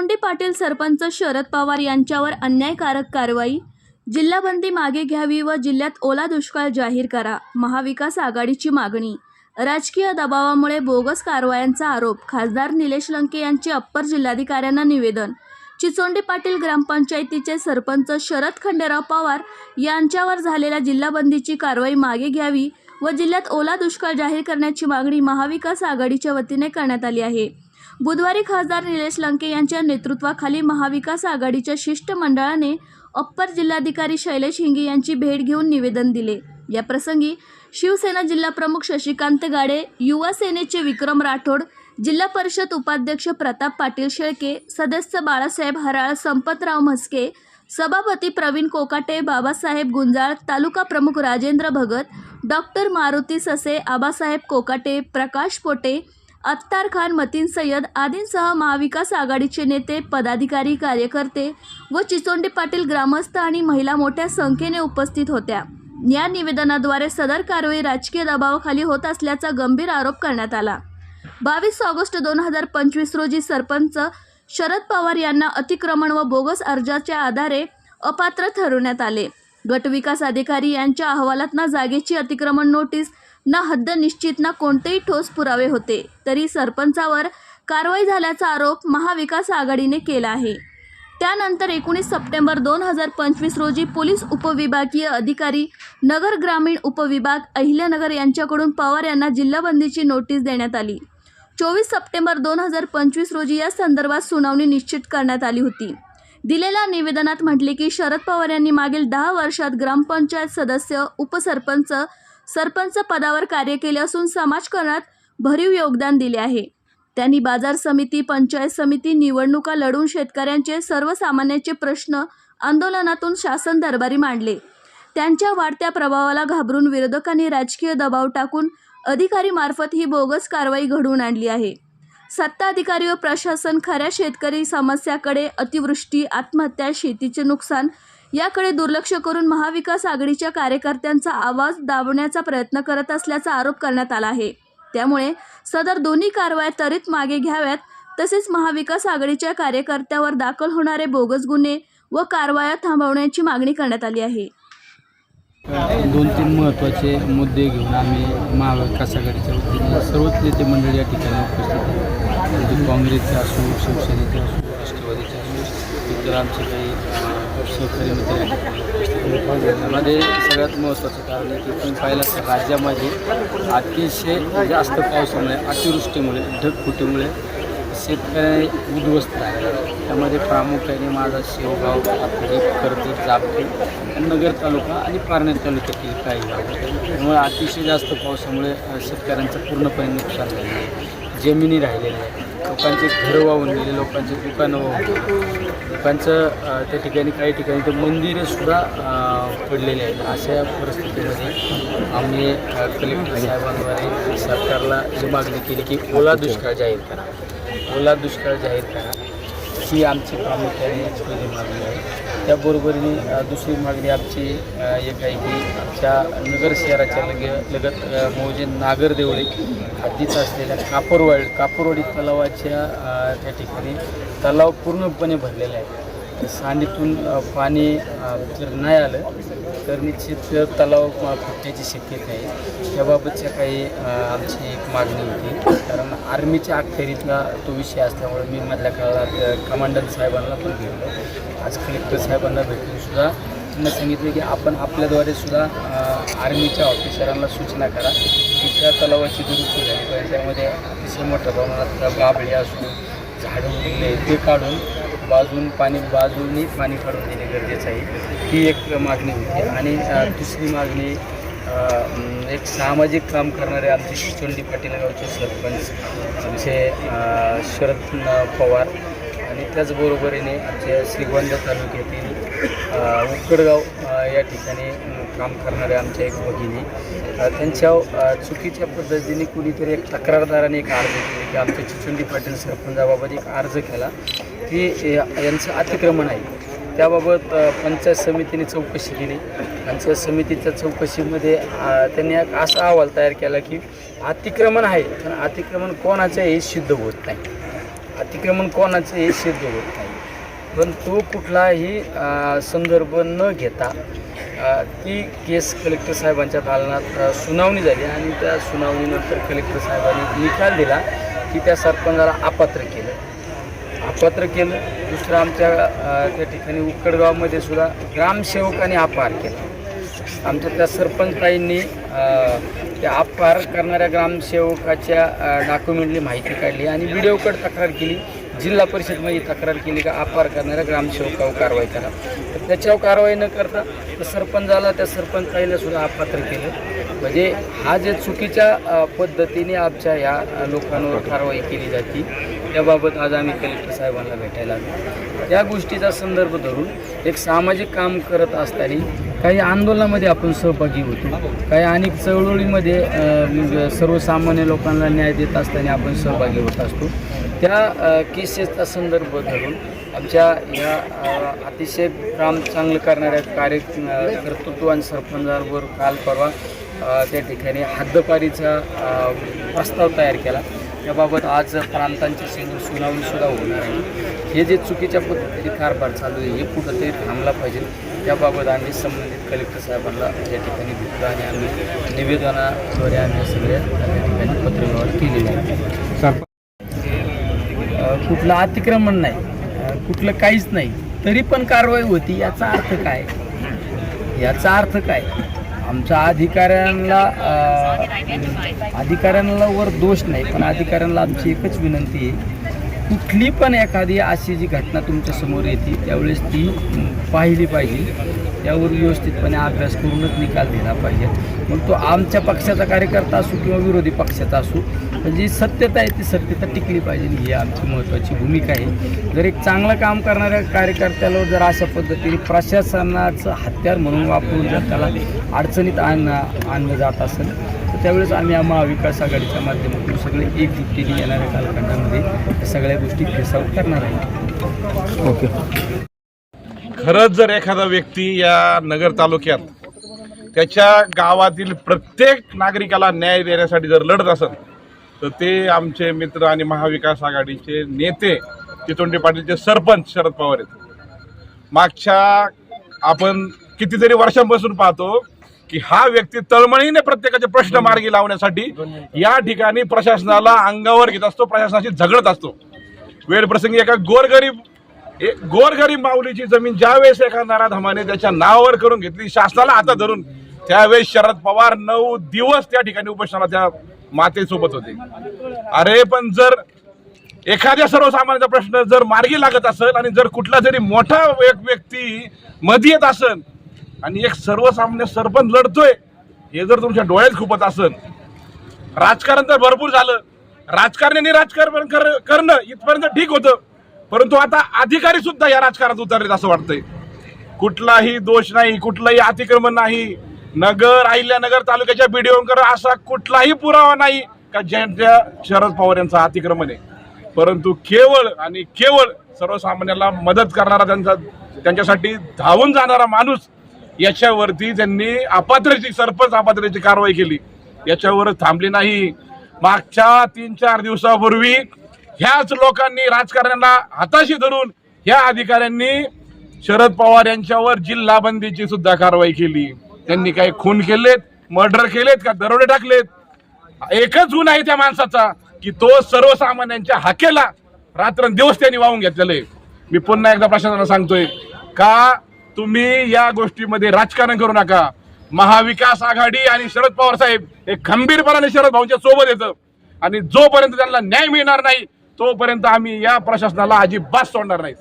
चिचोंडी पाटील सरपंच शरद पवार यांच्यावर अन्यायकारक कारवाई? जिल्हाबंदी मागे घ्यावी व जिल्ह्यात ओला दुष्काळ जाहीर करा. महाविकास आघाडीची मागणी. राजकीय दबावामुळे बोगस कारवायांचा आरोप खासदार निलेश लंके यांचे अप्पर जिल्हाधिकाऱ्यांना निवेदन. चिचोंडी पाटील ग्रामपंचायतीचे सरपंच शरद खंडेराव पवार यांच्यावर झालेल्या जिल्हाबंदीची कारवाई मागे घ्यावी व जिल्ह्यात ओला दुष्काळ जाहीर करण्याची मागणी महाविकास आघाडीच्या वतीने करण्यात आली आहे. बुधवारी खासदार निलेश लंके यांच्या नेतृत्वाखाली महाविकास आघाडीच्या शिष्टमंडळाने अप्पर जिल्हाधिकारी शैलेश हिंगे यांची भेट घेऊन निवेदन दिले. या प्रसंगी शिवसेना जिल्हाप्रमुख शशिकांत गाडे युवा सेनेचे विक्रम राठोड जिल्हा परिषद उपाध्यक्ष प्रताप पाटील शेळके सदस्य बाळासाहेब हराळ संपतराव म्हस्के सभापती प्रवीण कोकाटे बाबासाहेब गुंजाळ तालुका प्रमुख राजेंद्र भगत डॉक्टर मारुती ससे आबासाहेब कोकाटे प्रकाश पोटे अत्तार खान मतीन सय्यद आदींसह महाविकास आघाडीचे नेते पदाधिकारी कार्यकर्ते व चिचोंडी पाटील ग्रामस्थ आणि महिला मोठ्या संख्येने उपस्थित होत्या. या निवेदनाद्वारे सदर कारवाई राजकीय दबावाखाली होत असल्याचा गंभीर आरोप करण्यात आला. बावीस ऑगस्ट दोन हजार पंचवीस रोजी सरपंच शरद पवार यांना अतिक्रमण व बोगस अर्जाच्या आधारे अपात्र ठरवण्यात आले. गटविकास अधिकारी यांच्या अहवालात ना जागेची अतिक्रमण नोटीस ना हद्द निश्चित ना कोणतेही ठोस पुरावे होते तरी सरपंचावर कारवाई झाल्याचा आरोप महाविकास आघाडीने केला आहे. त्यानंतर एकोणीस सप्टेंबर दोन हजार पंचवीस रोजी पोलीस उपविभागीय अधिकारी नगर ग्रामीण उपविभाग अहिल्यानगर यांच्याकडून पवार यांना जिल्हाबंदीची नोटीस देण्यात आली. चोवीस सप्टेंबर दोन हजार पंचवीस रोजी या संदर्भात सुनावणी निश्चित करण्यात आली होती. दिलेल्या निवेदनात म्हटले की शरद पवार यांनी मागील दहा वर्षात ग्रामपंचायत सदस्य उपसरपंच सरपंच पदावर कार्य केले असून समाजकारणात भरीव योगदान दिले आहे. त्यांनी बाजार समिती पंचायत समिती निवडणुका लढून शेतकऱ्यांचे सर्वसामान्यांचे प्रश्न आंदोलनातून शासन दरबारी मांडले. त्यांच्या वाढत्या प्रभावाला घाबरून विरोधकांनी राजकीय दबाव टाकून अधिकारीमार्फत ही बोगस कारवाई घडवून आणली आहे. सत्ताधिकारी व प्रशासन खऱ्या शेतकरी समस्याकडे अतिवृष्टी आत्महत्या शेतीचे नुकसान याकडे दुर्लक्ष करून महाविकास आघाडीच्या कार्यकर्त्यांचा आवाज दाबण्याचा प्रयत्न करत असल्याचा आरोप करण्यात आला आहे. त्यामुळे सदर दोन्ही कारवाया त्वरित मागे घ्याव्यात तसेच महाविकास आघाडीच्या कार्यकर्त्यावर दाखल होणारे बोगस गुन्हे व कारवाया थांबवण्याची मागणी करण्यात आली आहे. दोन तीन महत्त्वाचे मुद्दे घेऊन आम्ही महाविकास आघाडीच्या वतीने सर्वच नेते मंडळी या ठिकाणी उपस्थित आहेत. म्हणजे काँग्रेसचे असो शिवसेनेचे असो राष्ट्रवादीचे असो इतर आमचे काही सहकारी मित्र त्यामध्ये सगळ्यात महत्त्वाचं कारण आहे की तुम्ही पाहिलं तर राज्यामध्ये अतिशय जास्त पावसामुळे अतिवृष्टीमुळे ढगफुटीमुळे शेतकरी उद्ध्वस्त आहे त्यामध्ये प्रामुख्याने माझा शेवगाव आपली कर्जत जामखेड नगर तालुका आणि पारनेर तालुक्यातील काही गाव. त्यामुळे अतिशय जास्त पावसामुळे शेतकऱ्यांचं पूर्णपणे नुकसान झालेलं आहे. जमिनी राहिलेल्या आहेत. लोकांचे घरं वाहून गेले लोकांचे दुकानं वाहून गेले. लोकांचं त्या ठिकाणी काही ठिकाणी तर मंदिरंसुद्धा पडलेले आहेत. अशा परिस्थितीमध्ये आम्ही कलेक्टर साहेबांद्वारे सरकारला ही मागणी केली की ओला दुष्काळ जाहीर करा. ओला दुष्काळ जाहीर करा. ही आमची प्रामुख्याने पहिली मागणी आहे. त्याबरोबरीने दुसरी मागणी आमची एक आहे की आमच्या नगर शहराच्या लगे लगत मोजे नागरदेवळे हद्दीत असलेल्या कापूरवाडी कापूरवाडी तलावाच्या त्या ठिकाणी तलाव पूर्णपणे भरलेला आहे सांडीतून पाणी जर नाही आलं तर निश्चित तलाव फुटण्याची शक्यता आहे. त्याबाबतच्या काही आमची एक मागणी होती. कारण आर्मीच्या अखेरीतला तो विषय असल्यामुळे मी मधल्या काळात कमांडंट साहेबांना पण भेटलो. आज कलेक्टर साहेबांना भेटूनसुद्धा त्यांना सांगितलं की आपण आपल्याद्वारे सुद्धा आर्मीच्या ऑफिसरांना सूचना करा की त्या तलावाची दुरुस्ती झाली पाहिजे. त्यामध्ये अतिशय मोठ्या प्रमाणात बाबळे असो झाडं ते काढून बाजून पाणी बाजूनी पाणी काढून देणे गरजेचं आहे. ही एक मागणी होती. आणि दुसरी मागणी एक सामाजिक काम करणारे आमचे शिचोंडी पाटील गावचे सरपंच आमचे शरद पवार आणि त्याचबरोबरीने आमच्या श्रीगोंदा तालुक्यातील उकडगाव उक्कडगाव या ठिकाणी काम करणारे आमच्या एक भगिनी. त्यांच्या चुकीच्या पद्धतीने कुणीतरी एक तक्रारदाराने एक अर्ज केला की आमच्या चिचुंडी पाटील सरपंचाबाबत एक अर्ज केला की या- यांचं अतिक्रमण आहे. त्याबाबत पंचायत समितीने चौकशी केली. पंचायत समितीच्या चौकशीमध्ये त्यांनी एक असा अहवाल तयार केला की अतिक्रमण आहे पण अतिक्रमण कोणाचं हे सिद्ध होत नाही. अतिक्रमण कोणाचं हे सिद्ध होत नाही. पण तो कुठलाही संदर्भ न घेता ती केस कलेक्टर साहेबांच्या दालनात सुनावणी झाली आणि त्या सुनावणीनंतर कलेक्टर साहेबांनी निकाल दिला की त्या सरपंचाला अपात्र केलं. अपात्र केलं. दुसरं आमच्या त्या ठिकाणी उक्कडगावमध्ये सुद्धा ग्रामसेवकाने अपहार केला. आमच्या त्या सरपंचताईंनी त्या अपहार करणाऱ्या ग्रामसेवकाच्या डॉक्युमेंटली माहिती काढली आणि व्हिडिओकडे तक्रार केली. जिल्हा परिषदमध्ये तक्रार केली का अपार करणाऱ्या ग्रामसेवकावर कारवाई करा. तर त्याच्यावर कारवाई न करता तर सरपंचाला त्या सरपंचाईला सुद्धा अपात्र केलं. म्हणजे हा जे चुकीच्या पद्धतीने आमच्या या लोकांवर कारवाई केली जाते त्याबाबत आज आम्ही कलेक्टर साहेबांना भेटायला आलो. या गोष्टीचा संदर्भ धरून एक सामाजिक काम करत असताना काही आंदोलनामध्ये आपण सहभागी होतो. काही अनेक चळवळीमध्ये म्हणजे सर्वसामान्य लोकांना न्याय देत असताना आपण सहभागी होत असतो. त्या केसेसचा संदर्भ धरून आमच्या या अतिशय काम चांगलं करणाऱ्या कार्य कर्तृत्व कर्तृत्वान सरपंचांवर काल परवा त्या ठिकाणी हद्दपारीचा प्रस्ताव तयार केला. त्याबाबत आज प्रांतांची समोर सुनावणीसुद्धा होणार आहे. हे जे चुकीच्या पद्धतीने कारभार चालू आहे हे कुठंतरी थांबला पाहिजे. त्याबाबत आम्ही संबंधित कलेक्टर साहेबांना या ठिकाणी भेटलो आणि आम्ही निवेदनाद्वारे आम्ही सगळ्या त्या ठिकाणी पत्रव्यवहार केलेले आहे कुठलं अतिक्रमण नाही कुठलं काहीच नाही तरी पण कारवाई होती याचा अर्थ काय? याचा अर्थ काय? आमच्या अधिकाऱ्यांना अधिकाऱ्यांना वर दोष नाही पण अधिकाऱ्यांना आमची एकच विनंती आहे कुठली पण एखादी अशी जी घटना तुमच्यासमोर येते त्यावेळेस ती पाहिली पाहिजे. त्यावर व्यवस्थितपणे अभ्यास करूनच निकाल दिला पाहिजे. मग तो आमच्या पक्षाचा कार्यकर्ता असो किंवा विरोधी पक्षाचा असो पण जी सत्यता आहे ती सत्यता टिकली पाहिजे. ही आमची महत्त्वाची भूमिका आहे. जर एक चांगलं काम करणाऱ्या कार्यकर्त्याला जर अशा पद्धतीने प्रशासनाचं हत्यार म्हणून वापरून जर त्याला अडचणीत आणणं आणलं जात असेल त्यावेळेस आम्ही महाविकास आघाडीच्या माध्यमातून सगळे एकजुटीने येणाऱ्या कालखंडामध्ये. या सगळ्या गोष्टी फेसावत करणार आहे ओके. खरंच जर एखादा व्यक्ती या नगर तालुक्यात त्याच्या गावातील प्रत्येक नागरिकाला न्याय देण्यासाठी जर लढत असेल तर ते आमचे मित्र आणि महाविकास आघाडीचे नेते चितोंडे पाटीलचे सरपंच शरद पवार आहेत. मागच्या आपण कितीतरी वर्षांपासून पाहतो की हा व्यक्ती तळमळीने प्रत्येकाचे प्रश्न मार्गी लावण्यासाठी या ठिकाणी प्रशासनाला अंगावर घेत असतो प्रशासनाशी झगडत असतो. वेळ प्रसंगी एका गोरगरीब एक गोरगरीब माऊलीची जमीन ज्यावेळेस एका नाराधमाने त्याच्या नावावर करून घेतली शासनाला हातात धरून त्यावेळेस शरद पवार नऊ दिवस त्या ठिकाणी उपोषणाला त्या मातेसोबत होते. अरे पण जर एखाद्या सर्वसामान्याचा प्रश्न जर मार्गी लागत असेल आणि जर कुठला जरी मोठा एक व्यक्ती मध्ये येत असेल आणि एक सर्वसामान्य सरपंच लढतोय हे जर तुमच्या डोळ्यात खुपत असेल. राजकारण तर भरपूर झालं. राजकारण्याने राजकारण कर- करणं इथपर्यंत ठीक होतं. परंतु आता अधिकारी सुद्धा या राजकारणात उतरलेत असं वाटतंय. कुठलाही दोष नाही कुठलंही अतिक्रमण नाही. नगर अहिल्यानगर तालुक्याच्या बीडीओंकर असा कुठलाही पुरावा नाही का ज्यांच्या शरद पवार यांचं अतिक्रमण आहे. परंतु केवळ आणि केवळ सर्वसामान्याला मदत करणारा त्यांचा त्यांच्यासाठी धावून जाणारा माणूस याच्यावरती त्यांनी अपात्रची सरपंच अपात्रची कारवाई केली. याच्यावर थांबली नाही. मागच्या तीन चार दिवसापूर्वी ह्याच लोकांनी राजकारण्याला हाताशी धरून ह्या अधिकाऱ्यांनी शरद पवार यांच्यावर जिल्हा बंदीची सुद्धा कारवाई केली. त्यांनी काही खून केलेत मर्डर केलेत का दरोडे टाकलेत? एकच गुण आहे त्या माणसाचा की तो सर्वसामान्यांच्या हाकेला रात्रंदिवस त्यांनी वाहून घेतलेलं आहे. मी पुन्हा एकदा प्रशासनाला सांगतोय का तुम्ही या गोष्टीमध्ये राजकारण करू नका. महाविकास आघाडी आणि शरद पवार साहेब हे खंबीरपणाने शरद भाऊंच्या सोबत येतं. आणि जोपर्यंत त्यांना न्याय मिळणार नाही तोपर्यंत आम्ही या प्रशासनाला अजिबात सोडणार नाही.